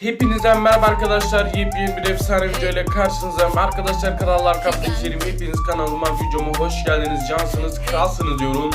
Hepinize merhaba arkadaşlar. Yepyeni bir efsane video ile karşınızdayım. Arkadaşlar krallar kaplı Hepiniz kanalıma videoma hoş geldiniz. Cansınız, kralsınız diyorum.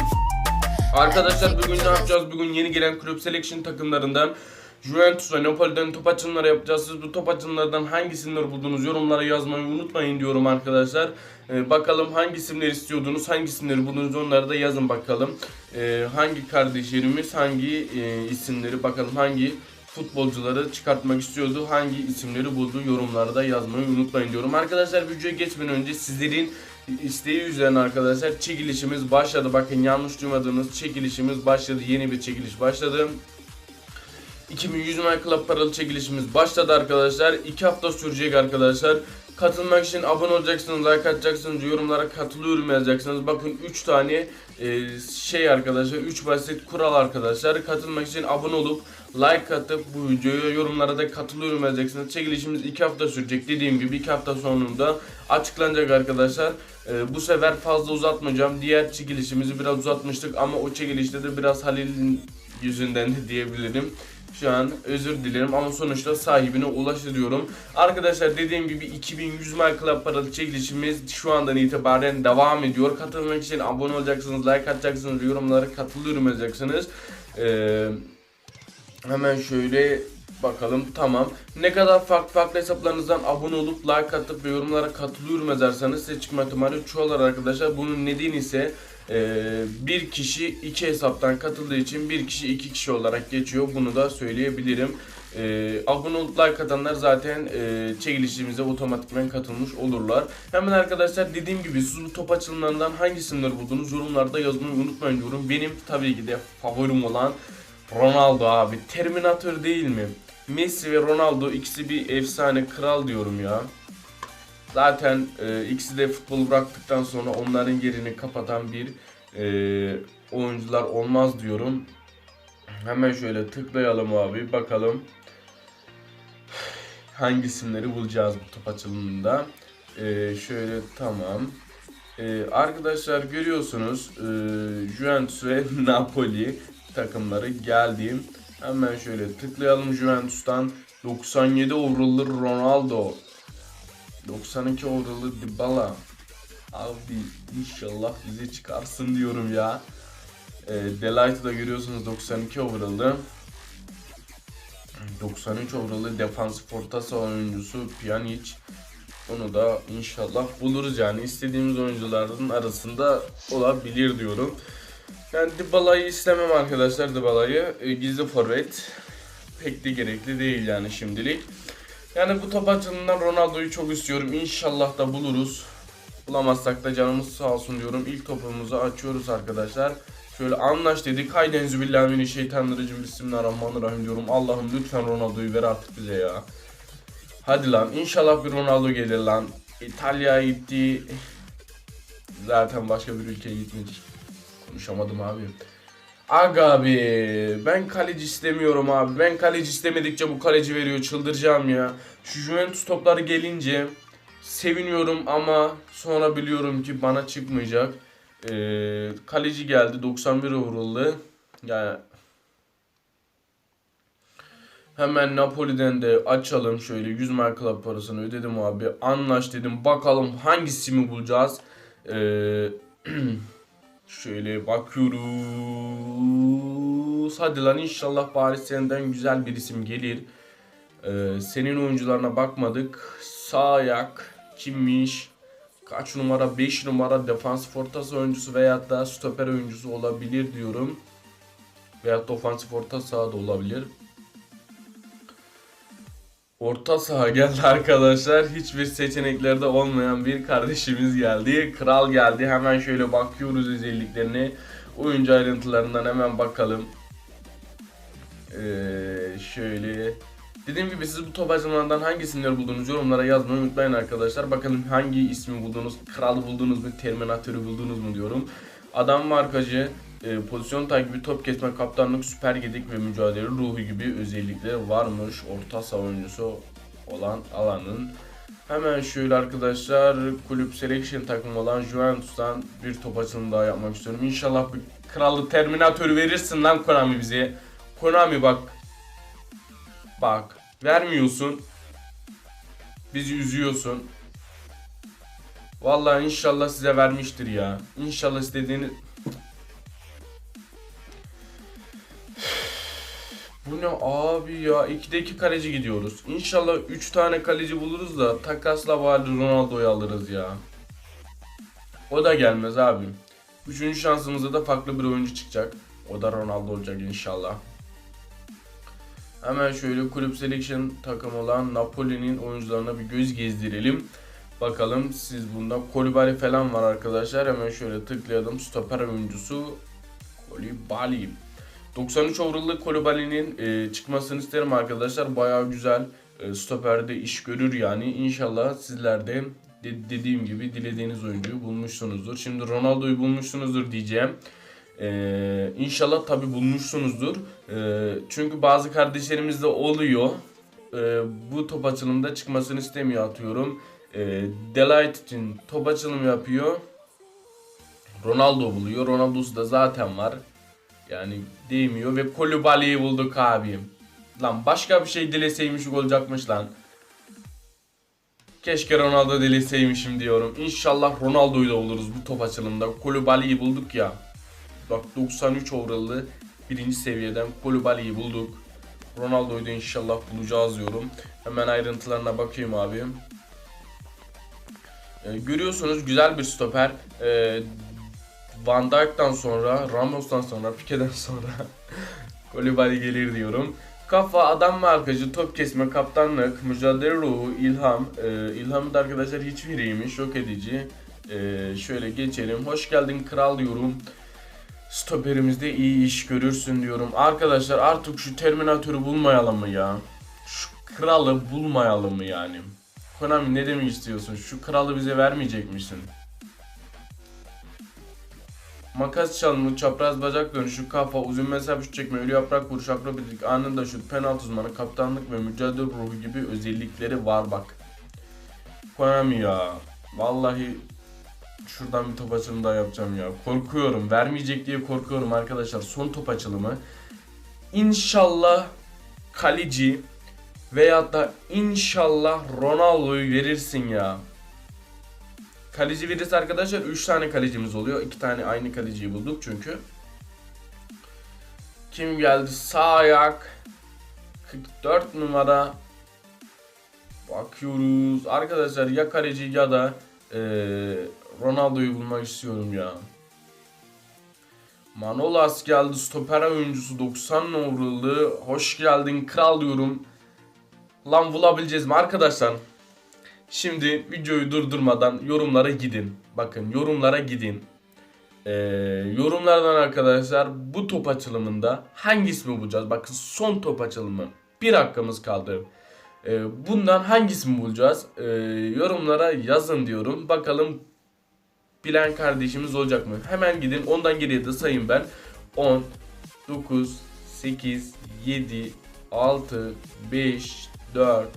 Arkadaşlar bugün ne yapacağız? Bugün yeni gelen kulüp selection takımlarından Juventus ve Napoli'den top açımları yapacağız. Siz bu top açımlardan hangi isimleri buldunuz? Yorumlara yazmayı unutmayın diyorum arkadaşlar. Ee, bakalım hangi isimleri istiyordunuz? Hangi isimleri buldunuz? Onları da yazın bakalım. Ee, hangi kardeşlerimiz hangi e, isimleri bakalım hangi futbolcuları çıkartmak istiyordu. Hangi isimleri buldu yorumlarda yazmayı unutmayın diyorum. Arkadaşlar videoya geçmeden önce sizlerin isteği üzerine arkadaşlar çekilişimiz başladı. Bakın yanlış duymadığınız çekilişimiz başladı. Yeni bir çekiliş başladı. 2100 My Club paralı çekilişimiz başladı arkadaşlar. 2 hafta sürecek arkadaşlar. Katılmak için abone olacaksınız, like atacaksınız, yorumlara katılıyorum yazacaksınız. Bakın 3 tane e, şey arkadaşlar, 3 basit kural arkadaşlar. Katılmak için abone olup like atıp bu videoya yorumlara da katılıyorum yazacaksınız. Çekilişimiz 2 hafta sürecek. Dediğim gibi 2 hafta sonunda açıklanacak arkadaşlar. E, bu sefer fazla uzatmayacağım. Diğer çekilişimizi biraz uzatmıştık ama o çekilişte de biraz Halil'in yüzünden de diyebilirim. Şu an özür dilerim ama sonuçta sahibine ulaştırıyorum. Arkadaşlar dediğim gibi 2100 My Club paralı çekilişimiz şu andan itibaren devam ediyor. Katılmak için abone olacaksınız, like atacaksınız, yorumlara katılıyorum yazacaksınız. Ee, hemen şöyle bakalım tamam. Ne kadar farklı farklı hesaplarınızdan abone olup like atıp ve yorumlara katılıyorum yazarsanız size çıkma ihtimali çoğalar arkadaşlar. Bunun nedeni ise ee, bir kişi iki hesaptan katıldığı için bir kişi iki kişi olarak geçiyor. Bunu da söyleyebilirim. Ee, abone olup like atanlar zaten e, çekilişimize otomatikman katılmış olurlar. Hemen arkadaşlar dediğim gibi siz bu top açılımlarından hangi isimleri buldunuz yorumlarda yazmayı unutmayın diyorum. Benim tabii ki de favorim olan Ronaldo abi. Terminator değil mi? Messi ve Ronaldo ikisi bir efsane kral diyorum ya. Zaten e, ikisi de futbolu bıraktıktan sonra onların yerini kapatan bir e, oyuncular olmaz diyorum. Hemen şöyle tıklayalım abi bakalım hangi isimleri bulacağız bu top açılımında. E, şöyle tamam. E, arkadaşlar görüyorsunuz e, Juventus ve Napoli takımları geldi. Hemen şöyle tıklayalım Juventus'tan 97 overall'lı Ronaldo 92 overall'lı Dybala. Abi inşallah bize çıkarsın diyorum ya. E, Delight'ı da görüyorsunuz 92 overall'lı. 93 overall'lı defansif orta oyuncusu Pjanic. Onu da inşallah buluruz yani istediğimiz oyuncuların arasında olabilir diyorum. Yani Dybala'yı istemem arkadaşlar Dybala'yı. E, gizli forvet pek de gerekli değil yani şimdilik. Yani bu top açılımından Ronaldo'yu çok istiyorum. İnşallah da buluruz. Bulamazsak da canımız sağ olsun diyorum. İlk topumuzu açıyoruz arkadaşlar. Şöyle anlaş dedik. Haydi enzübillahimineşşeytanirracim. Bismillahirrahmanirrahim diyorum. Allah'ım lütfen Ronaldo'yu ver artık bize ya. Hadi lan. İnşallah bir Ronaldo gelir lan. İtalya'ya gitti. Zaten başka bir ülkeye gitmiş. Konuşamadım abi. Aga abi ben kaleci istemiyorum abi. Ben kaleci istemedikçe bu kaleci veriyor çıldıracağım ya. Şu Juventus topları gelince seviniyorum ama sonra biliyorum ki bana çıkmayacak. Ee, kaleci geldi 91 overall'lı. Yani Hemen Napoli'den de açalım şöyle 100 mark club parasını ödedim abi. Anlaş dedim bakalım hangisini bulacağız. Ee, Şöyle bakıyoruz. Hadi lan inşallah bari senden güzel bir isim gelir. Ee, senin oyuncularına bakmadık. Sağ ayak kimmiş? Kaç numara? 5 numara defans orta saha oyuncusu veyahut da stoper oyuncusu olabilir diyorum. Veyahut da ofansif orta saha olabilir. Orta saha geldi arkadaşlar. Hiçbir seçeneklerde olmayan bir kardeşimiz geldi. Kral geldi. Hemen şöyle bakıyoruz özelliklerine. Oyuncu ayrıntılarından hemen bakalım. Ee, şöyle. Dediğim gibi siz bu top açılımlarından hangi buldunuz yorumlara yazmayı unutmayın arkadaşlar. Bakalım hangi ismi buldunuz? Kralı buldunuz mu? Terminatörü buldunuz mu diyorum. Adam markacı, e, pozisyon takibi, top kesme, kaptanlık, süper gedik ve mücadele ruhu gibi özellikleri varmış. Orta saha oyuncusu olan alanın. Hemen şöyle arkadaşlar kulüp selection takımı olan Juventus'tan bir top açılımı daha yapmak istiyorum. İnşallah bir kralı terminatörü verirsin lan Konami bize. Konami bak. Bak Vermiyorsun. Bizi üzüyorsun. Vallahi inşallah size vermiştir ya. İnşallah istediğiniz... Bu ne abi ya? 2'de 2 kaleci gidiyoruz. İnşallah 3 tane kaleci buluruz da takasla bari Ronaldo'yu alırız ya. O da gelmez abi. Üçüncü şansımızda da farklı bir oyuncu çıkacak. O da Ronaldo olacak inşallah. Hemen şöyle kulüp selection takım olan Napoli'nin oyuncularına bir göz gezdirelim. Bakalım siz bunda Kolibali falan var arkadaşlar. Hemen şöyle tıklayalım. Stoper oyuncusu Kolibali. 93 overall'lı Kolibali'nin e, çıkmasını isterim arkadaşlar. Bayağı güzel e, stoperde iş görür yani. İnşallah sizler de de- dediğim gibi dilediğiniz oyuncuyu bulmuşsunuzdur. Şimdi Ronaldo'yu bulmuşsunuzdur diyeceğim. Ee, inşallah tabi bulmuşsunuzdur. Ee, çünkü bazı kardeşlerimiz de oluyor. Ee, bu top açılımda çıkmasını istemiyor atıyorum. Ee, Delight için top açılımı yapıyor. Ronaldo buluyor. Ronaldo'su da zaten var. Yani değmiyor ve Kolibali'yi bulduk abim. Lan başka bir şey dileseymiş olacakmış lan. Keşke Ronaldo dileseymişim diyorum. İnşallah Ronaldo'yu da buluruz bu top açılımda. Kolibali'yi bulduk ya. Bak 93 overall'lı birinci seviyeden Kolibali'yi bulduk. Ronaldo'yu da inşallah bulacağız diyorum. Hemen ayrıntılarına bakayım abi. Ee, görüyorsunuz güzel bir stoper. Ee, Van Dijk'tan sonra, Ramos'tan sonra, Pique'den sonra Kolibali gelir diyorum. Kafa, adam markacı, top kesme, kaptanlık, mücadele ruhu, ilham. Ee, ilhamı da arkadaşlar hiç veriymiş, yok edici. Ee, şöyle geçelim. Hoş geldin kral diyorum. Stoperimizde iyi iş görürsün diyorum. Arkadaşlar artık şu Terminatör'ü bulmayalım mı ya? Şu kralı bulmayalım mı yani? Konami ne demek istiyorsun? Şu kralı bize vermeyecek misin? Makas çalımı, çapraz bacak dönüşü, kafa, uzun mesafe şut çekme, ölü yaprak vuruş, akrobatik, anında şut, penaltı uzmanı, kaptanlık ve mücadele ruhu gibi özellikleri var bak. Konami ya. Vallahi şuradan bir top açılımı daha yapacağım ya. Korkuyorum. Vermeyecek diye korkuyorum arkadaşlar. Son top açılımı. İnşallah kaleci veyahut da inşallah Ronaldo'yu verirsin ya. Kaleci verirse arkadaşlar 3 tane kalecimiz oluyor. 2 tane aynı kaleciyi bulduk çünkü. Kim geldi? Sağ ayak. 44 numara. Bakıyoruz. Arkadaşlar ya kaleci ya da eee, Ronaldo'yu bulmak istiyorum ya. Manolas geldi. Stoper oyuncusu 90 numaralı. Hoş geldin kral diyorum. Lan bulabileceğiz mi arkadaşlar? Şimdi videoyu durdurmadan yorumlara gidin. Bakın yorumlara gidin. Ee, yorumlardan arkadaşlar bu top açılımında hangisini bulacağız? Bakın son top açılımı. Bir hakkımız kaldı. Ee, bundan hangisini bulacağız? Ee, yorumlara yazın diyorum. Bakalım bilen kardeşimiz olacak mı? Hemen gidin. Ondan geriye de sayayım ben. 10, 9, 8, 7, 6, 5, 4,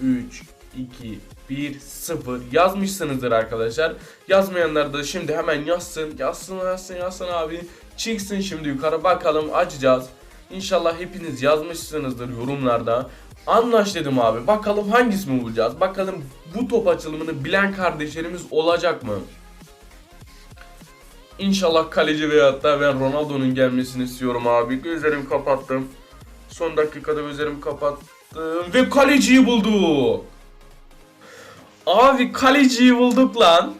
3, 2, 1, 0 yazmışsınızdır arkadaşlar. Yazmayanlar da şimdi hemen yazsın. Yazsın yazsın yazsın abi. Çıksın şimdi yukarı bakalım açacağız. İnşallah hepiniz yazmışsınızdır yorumlarda. Anlaş dedim abi. Bakalım hangisini bulacağız. Bakalım bu top açılımını bilen kardeşlerimiz olacak mı? İnşallah kaleci veyahut da ben Ronaldo'nun gelmesini istiyorum abi. Gözlerimi kapattım. Son dakikada gözlerimi kapattım. Ve kaleciyi bulduk. Abi kaleciyi bulduk lan.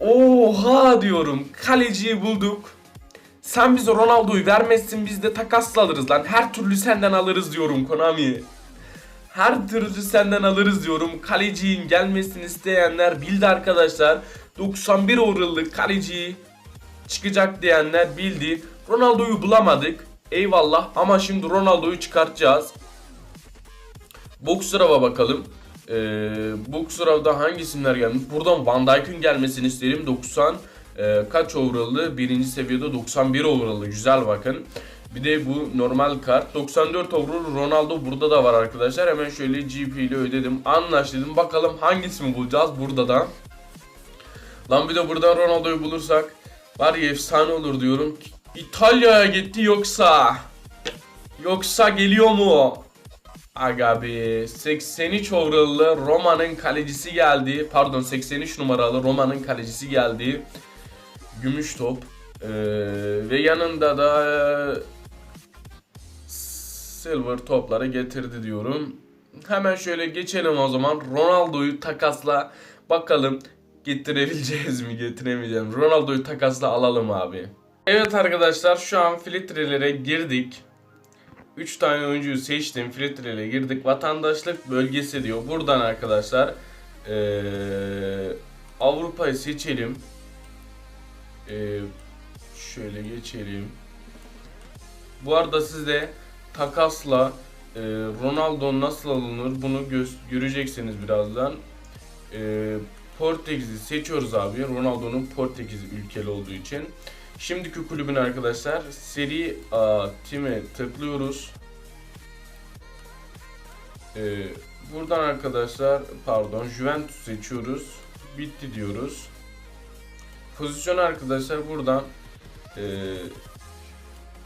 Oha diyorum. Kaleciyi bulduk. Sen bize Ronaldo'yu vermezsin biz de takasla alırız lan. Her türlü senden alırız diyorum Konami. Her türlü senden alırız diyorum. Kaleciyin gelmesini isteyenler bildi arkadaşlar. 91 overall'lık kaleci çıkacak diyenler bildi. Ronaldo'yu bulamadık. Eyvallah ama şimdi Ronaldo'yu çıkartacağız. Boxer'a bakalım. Ee, Boxer'da hangi isimler gelmiş? Buradan Van Dijk'ın gelmesini isterim. 90 e, kaç overall'lı? Birinci seviyede 91 overall'lı. Güzel bakın. Bir de bu normal kart. 94 overall Ronaldo burada da var arkadaşlar. Hemen şöyle GP ile ödedim. Anlaş dedim. Bakalım hangisini bulacağız burada da. Lan bir de buradan Ronaldo'yu bulursak var ya efsane olur diyorum. İtalya'ya gitti yoksa? Yoksa geliyor mu? Aga be 83 overall'lı Roma'nın kalecisi geldi. Pardon 83 numaralı Roma'nın kalecisi geldi. Gümüş top. Ee, ve yanında da silver topları getirdi diyorum. Hemen şöyle geçelim o zaman. Ronaldo'yu takasla bakalım getirebileceğiz mi getiremeyeceğim. Ronaldo'yu takasla alalım abi. Evet arkadaşlar şu an filtrelere girdik. 3 tane oyuncuyu seçtim. Filtrelere girdik. Vatandaşlık bölgesi diyor. Buradan arkadaşlar ee, Avrupa'yı seçelim. Ee, şöyle geçelim. Bu arada size takasla e, Ronaldo nasıl alınır bunu gö- göreceksiniz birazdan. E, Portekiz'i seçiyoruz abi. Ronaldo'nun Portekiz ülkeli olduğu için. Şimdiki kulübün arkadaşlar seri A time tıklıyoruz. E, buradan arkadaşlar pardon Juventus seçiyoruz. Bitti diyoruz. Pozisyon arkadaşlar buradan e,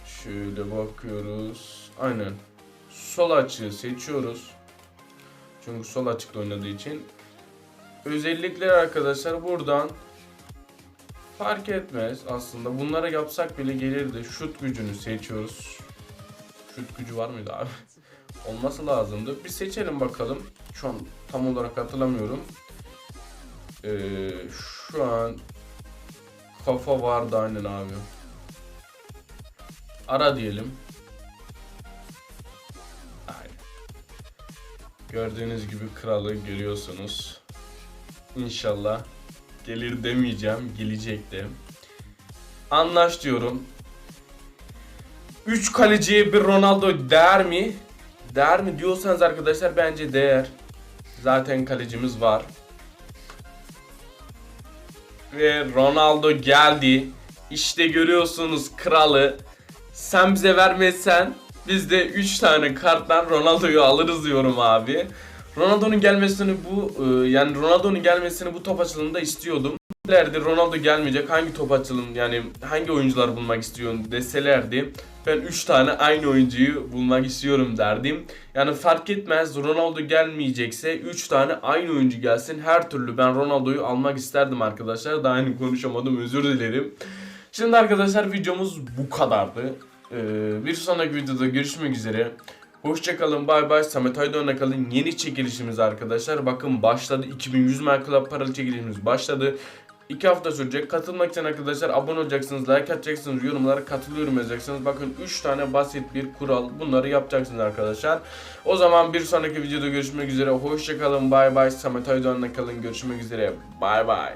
şöyle bakıyoruz. Aynen. Sol açığı seçiyoruz. Çünkü sol açıkta oynadığı için. Özellikleri arkadaşlar buradan fark etmez aslında. Bunları yapsak bile gelirdi. Şut gücünü seçiyoruz. Şut gücü var mıydı abi? Olması lazımdı. Bir seçelim bakalım. Şu an tam olarak hatırlamıyorum. Ee, şu an kafa vardı aynen abi. Ara diyelim. Aynen. Gördüğünüz gibi kralı görüyorsunuz. İnşallah gelir demeyeceğim, gelecek de. Anlaş diyorum. 3 kaleciye bir Ronaldo değer mi? Değer mi diyorsanız arkadaşlar bence değer. Zaten kalecimiz var. Ve Ronaldo geldi. İşte görüyorsunuz kralı. Sen bize vermezsen biz de 3 tane karttan Ronaldo'yu alırız diyorum abi. Ronaldo'nun gelmesini bu e, yani Ronaldo'nun gelmesini bu top açılımında istiyordum. Deselerdi Ronaldo gelmeyecek hangi top açılım yani hangi oyuncular bulmak istiyorsun deselerdi ben 3 tane aynı oyuncuyu bulmak istiyorum derdim. Yani fark etmez Ronaldo gelmeyecekse 3 tane aynı oyuncu gelsin her türlü ben Ronaldo'yu almak isterdim arkadaşlar. Daha yeni konuşamadım özür dilerim. Şimdi arkadaşlar videomuz bu kadardı. Ee, bir sonraki videoda görüşmek üzere. Hoşçakalın bay bay. Samet Aydın'la kalın. Yeni çekilişimiz arkadaşlar. Bakın başladı. 2100 My Club paralı çekilişimiz başladı. 2 hafta sürecek. Katılmak için arkadaşlar abone olacaksınız like atacaksınız yorumlara katılıyorum yazacaksınız. Bakın 3 tane basit bir kural. Bunları yapacaksınız arkadaşlar. O zaman bir sonraki videoda görüşmek üzere. Hoşçakalın bay bay. Samet Aydın'la kalın. Görüşmek üzere. Bay bay